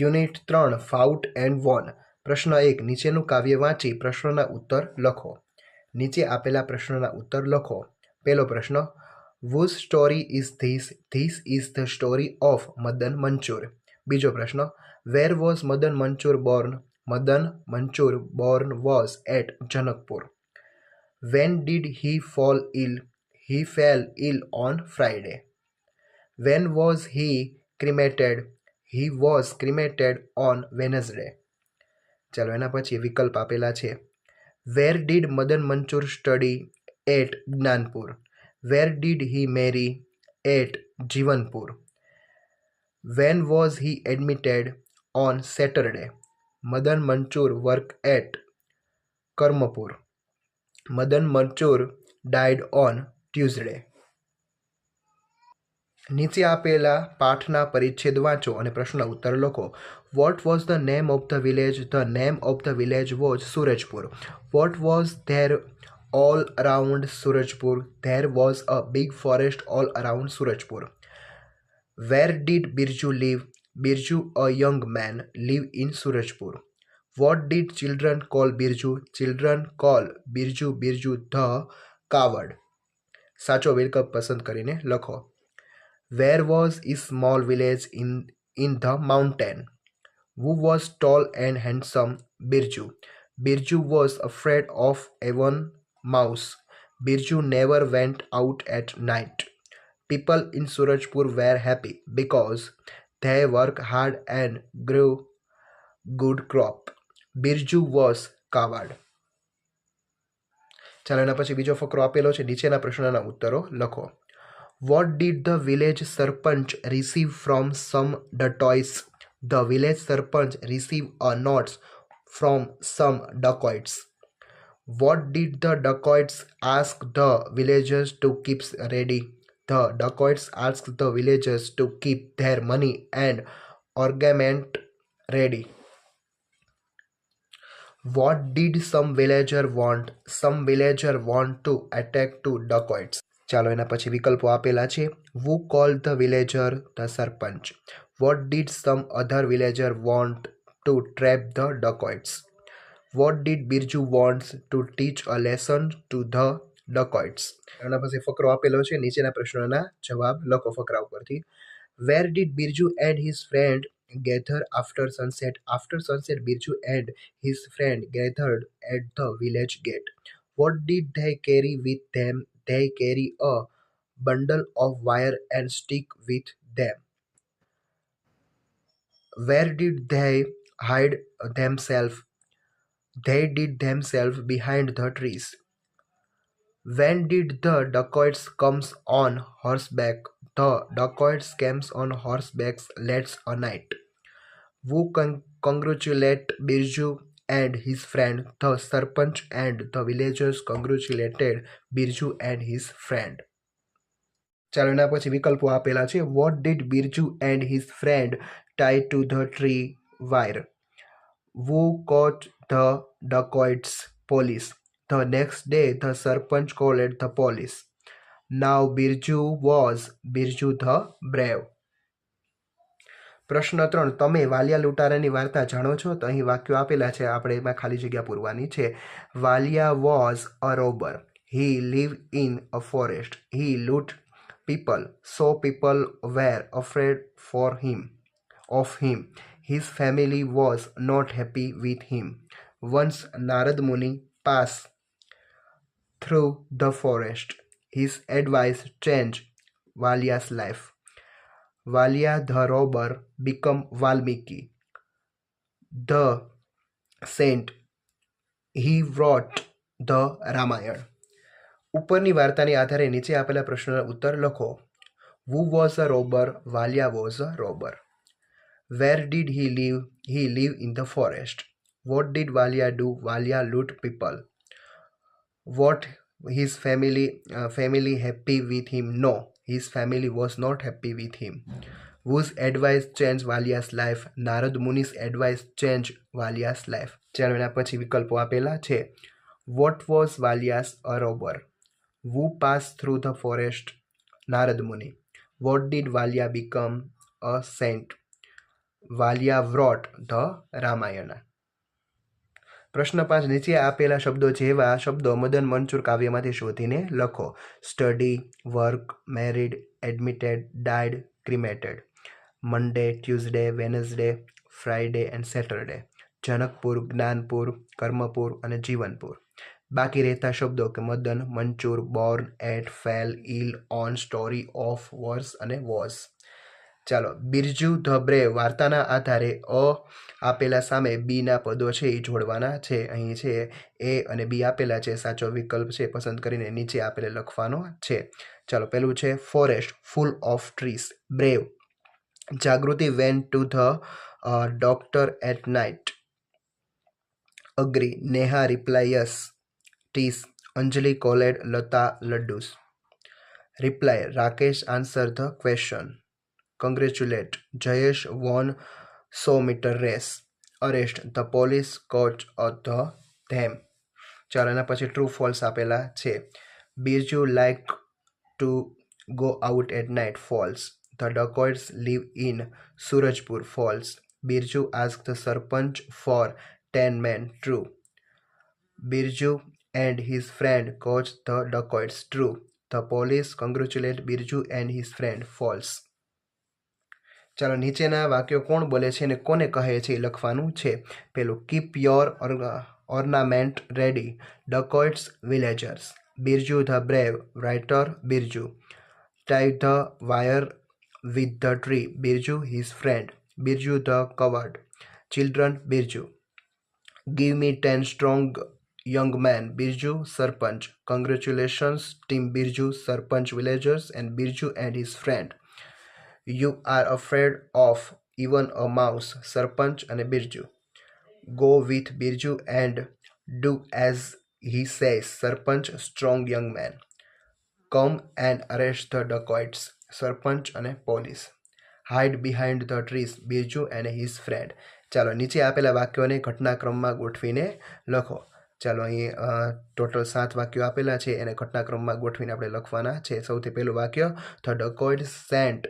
Unit ત્રણ ફાઉટ and von પ્રશ્ન એક નીચેનું કાવ્ય વાંચી પ્રશ્નના ઉત્તર લખો નીચે આપેલા પ્રશ્નના ઉત્તર લખો પહેલો પ્રશ્ન whose story is this this is the story of Madan Manchur બીજો પ્રશ્ન where was Madan Manchur born Madan Manchur born was at Janakpur when did he fall ill he fell ill on Friday when was he cremated he was cremated on Wednesday ચાલો એના પછી વિકલ્પ આપેલા છે where did Madan Manchur study at Gyanpur where did he marry at Jivanpur when was he admitted on Saturday Madan Manchur work at Karmapur Madan Manchur died on Tuesday નીચે આપેલા પાઠના પરિચ્છેદ વાંચો અને પ્રશ્ન ઉત્તર લખો what was the name of the village the name of the village was Surajpur what was there all around Surajpur there was a big forest all around Surajpur where did Birju live Birju a young man live in Surajpur what did children call Birju children call Birju Birju the કાવડ સાચો વિકલ્પ પસંદ કરીને લખો Where was a small village in, in the mountain? Who was tall and handsome? Birju. Birju was afraid of even mouse. Birju never went out at night. People in Surajpur were happy because they worked hard and grew good crop. Birju was coward. ચાલો એના પછી બીજો ફકરો આપેલો છે નીચેના પ્રશ્નના ઉત્તરો લખો what did the village serpent receive from some dacoits? The village serpent received a note from some dacoits. What did the dacoits ask the villagers to keep ready? The dacoits asked the villagers to keep their money and ornament ready. What did some villager want? Some villager want to attack two dacoits. ચાલો એના પછી વિકલ્પો આપેલા છે who call the villager the sarpanch what did some other villager want to trap the dacoits what did Birju wants to teach a lesson to the dacoits એના પછી ફકરો આપેલો છે નીચેના પ્રશ્નોના જવાબ લખો ફકરા ઉપરથી where did Birju and his friend gather after sunset after sunset Birju and his friend gathered at the village gate what did they carry with them they carry a bundle of wire and stick with them. Where did they hide themselves? They did themselves behind the trees. When did the dacoits comes on horseback? The dacoits comes on horseback late at night. Who con- congratulate Birju and his friend the sarpanch and the villagers congratulated Birju and his friend ચાલો એના પછી વિકલ્પો આપેલા છે what did Birju and his friend tie to the tree wire who caught the dacoits police the next day the sarpanch call at the police now Birju was Birju the brave પ્રશ્ન ત્રણ તમે વાલિયા લૂંટારાની વાર્તા જાણો છો તો અહીં વાક્યો આપેલા છે આપણે એમાં ખાલી જગ્યા પૂરવાની છે Valiya was a robber he live in a forest he loot people so people were afraid for him of him his family was not happy with him once Narad Muni pass through the forest his advice change Valiya's life Valiya Valiyadharobar became Valmiki, the saint he wrote the Ramayan ઉપરની વાર્તાને આધારે નીચે આપેલા પ્રશ્નોના ઉત્તર લખો who was a robber Valiya was a robber wear did he live he live in the forest what did Valiya do Valiya loot people what his family family happy with him no his family was not happy with him. Whose advice changed Valya's life? Narad Muni's advice changed Valya's life. ચાલો એના પછી વિકલ્પો આપેલા છે what was Valia's a robber who pass through the forest Narad Muni what did Valia become a saint Valia wrote the Ramayana પ્રશ્ન પાંચ નીચે આપેલા શબ્દો જેવા શબ્દો મદન મનસુર કાવ્યમાંથી શોધીને લખો study work married admitted died cremated Monday Tuesday Wednesday Friday and Saturday Janakpur Gyanpur Karmapur અને જીવનપુર બાકી રહેતા શબ્દો કે Madan Manchur born at fell ill on story of verse અને વોઝ ચાલો બિરજુ ધબરે વાર્તાના આધારે અ આપેલા સામે બીના પદો છે એ જોડવાના છે અહીં છે એ અને બી આપેલા છે સાચો વિકલ્પ છે પસંદ કરીને નીચે આપેલે લખવાનો છે ચાલો પહેલું છે forest full of trees brave Jagruti went to the doctor at night agree Neha reply yes tease Anjali called Lata laddus reply Rakesh answer the question congratulate Jayesh won 100 meter race. Arrest the police coach of the them. ચાલો એના પછી true false આપેલા છે બીજ you like to go out at night false the dacoits live in Surajpur false Birju ask the sarpanch for ten men true Birju and his friend caught the dacoits true the police congratulate Birju and his friend false ચાલો નીચેના વાક્યો કોણ બોલે છે અને કોને કહે છે એ લખવાનું છે પેલું keep your ornament ready dacoits villagers Birju the brave writer Birju tie the wire with the tree Birju his friend Birju the coward children Birju give me ten strong young men Birju sarpanch congratulations team Birju sarpanch villagers and Birju and his friend you are afraid of even a mouse sarpanch અને Birju go with Birju and do as he says sarpanch strong young men come and arrest the dacoits sarpanch અને police hide behind the trees Birju and his friend ચાલો નીચે આપેલા વાક્યોને ઘટનાક્રમમાં ગોઠવીને લખો ચાલો અહીં total સાત વાક્યો આપેલા છે એને ઘટનાક્રમમાં ગોઠવીને આપણે લખવાના છે સૌથી પહેલું વાક્ય the dacoit sent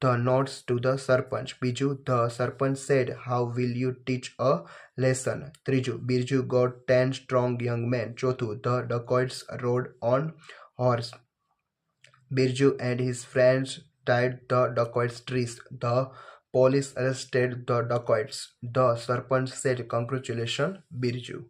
the notes to the serpent. બીજું the serpent said how will you teach a lesson Triju. Birju got ten strong young men Jothu. the dacoits rode on horse Birju and his friends tied the dacoits trees the police arrested the dacoits the serpent said congratulations Birju."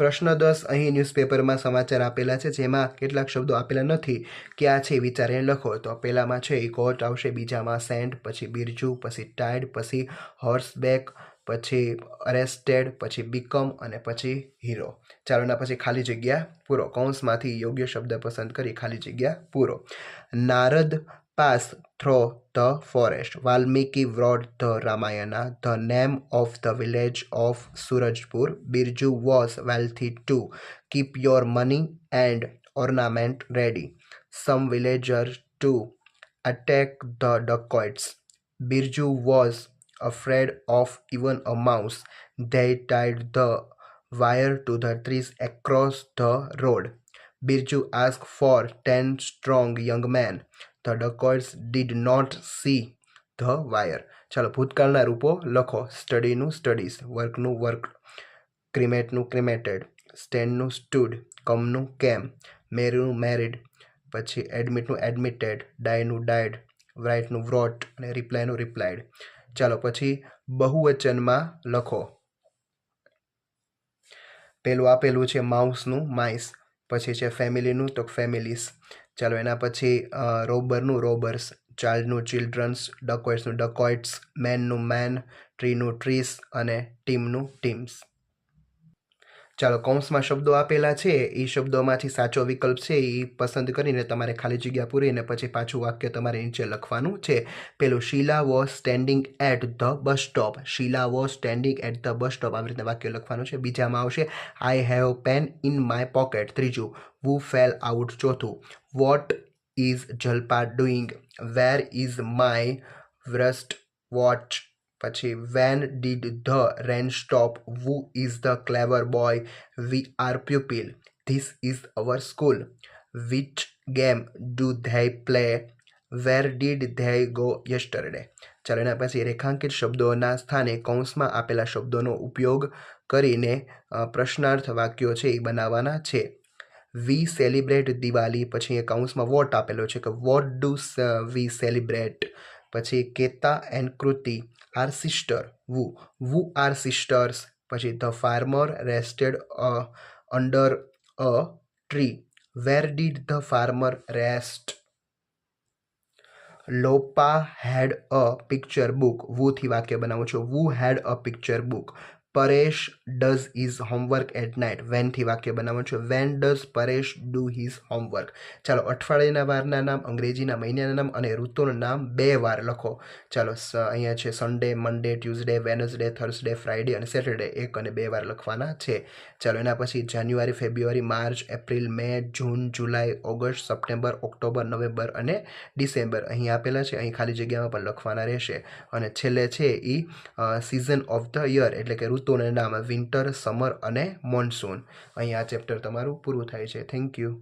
પ્રશ્ન દસ અહીં ન્યૂઝપેપરમાં સમાચાર આપેલા છે જેમાં કેટલાક શબ્દો આપેલા નથી કે આ છે વિચારે લખો તો પહેલામાં છે કોટ આવશે બીજામાં સેન્ટ પછી બિરજુ પછી ટાઇડ પછી હોર્સબેક પછી અરેસ્ટેડ પછી બીકોમ અને પછી હીરો ચાલોના પછી ખાલી જગ્યા પૂરો કૌંસમાંથી યોગ્ય શબ્દ પસંદ કરી ખાલી જગ્યા પૂરો Narad passed through the forest. Valmiki wrote the Ramayana. The name of the village of Surajpur. Birju was wealthy too. Keep your money and ornament ready. Some villagers too attack the dacoits. Birju was afraid of even a mouse. They tied the wire to the trees across the road. Birju asked for ten strong young men. The dacoits did not see the wire ચાલો ભૂતકાળના રૂપો લખો સ્ટડીનું studies વર્કનું work ક્રિમેટનું cremated સ્ટેન્ડનું stood કમનું came મેરીનું મેરીડ પછી એડમિટનું એડમિટેડ ડાયનું ડાયડ રાઇટનું વ્રોટ અને રિપ્લાયનું રિપ્લાયડ ચાલો પછી બહુવચનમાં લખો પેલું આપેલું છે માઉસનું માઇસ પછી છે ફેમિલીનું તો ફેમિલીઝ ચાલો એના પછી રોબરનું રોબર્સ ચાઇલ્ડનું ચિલ્ડ્રન્સ ડકોઇટ્સનું ડકોઇટ્સ મેનનું મેન ટ્રીનું ટ્રીસ અને ટીમનું ટીમ્સ ચાલો કૌંસમાં શબ્દો આપેલા છે એ શબ્દોમાંથી સાચો વિકલ્પ છે એ પસંદ કરીને તમારે ખાલી જગ્યા પૂરી અને પછી પાછું વાક્ય તમારે નીચે લખવાનું છે પેલું Sheela was standing at the bus stop Sheela was standing at the bus stop આવી રીતના વાક્ય લખવાનું છે બીજામાં આવશે I have pen in my pocket ત્રીજું વુ ફેલ આઉટ ચોથું what is Jalpa doing where is my wrist watch પછી when did the rain stop who is the clever boy we are pupil this is our school which game do they play where did they go yesterday ચાલો એના પછી રેખાંકિત શબ્દોના સ્થાને કૌંસમાં આપેલા શબ્દોનો ઉપયોગ કરીને પ્રશ્નાર્થ વાક્યો છે એ બનાવવાના છે વી સેલિબ્રેટ દિવાળી પછી એ કૌંસમાં વોટ આપેલો છે કે વોટ ડુ વી સેલિબ્રેટ પછી Keta and Kriti are sister who who are sisters પછી the farmer rested a under a tree where did the farmer rest Lopa had a picture book વુથી વાક્ય બનાવું છું who had a picture book Paresh does is homework at night વેનથી વાક્ય બનાવવાનું છે when does Paresh do his homework ચાલો અઠવાડિયાના વારના નામ અંગ્રેજીના મહિનાના નામ અને ઋતુનું નામ બે વાર લખો ચાલો અહીંયા છે Sunday Monday Tuesday Wednesday Thursday Friday અને સેટરડે એક અને બે વાર લખવાના છે ચાલો એના પછી જાન્યુઆરી ફેબ્રુઆરી માર્ચ એપ્રિલ મે જૂન જુલાઈ ઓગસ્ટ સપ્ટેમ્બર ઓક્ટોબર નવેમ્બર અને ડિસેમ્બર અહીં આપેલા છે અહીં ખાલી જગ્યામાં પણ લખવાના રહેશે અને છેલ્લે છે એ સિઝન ઓફ ધ યર એટલે કે ઋતુને નામ વિન્ટર સમર અને મોન્સૂન અહીં આ ચેપ્ટર તમારું પૂરું થાય છે થેન્ક યુ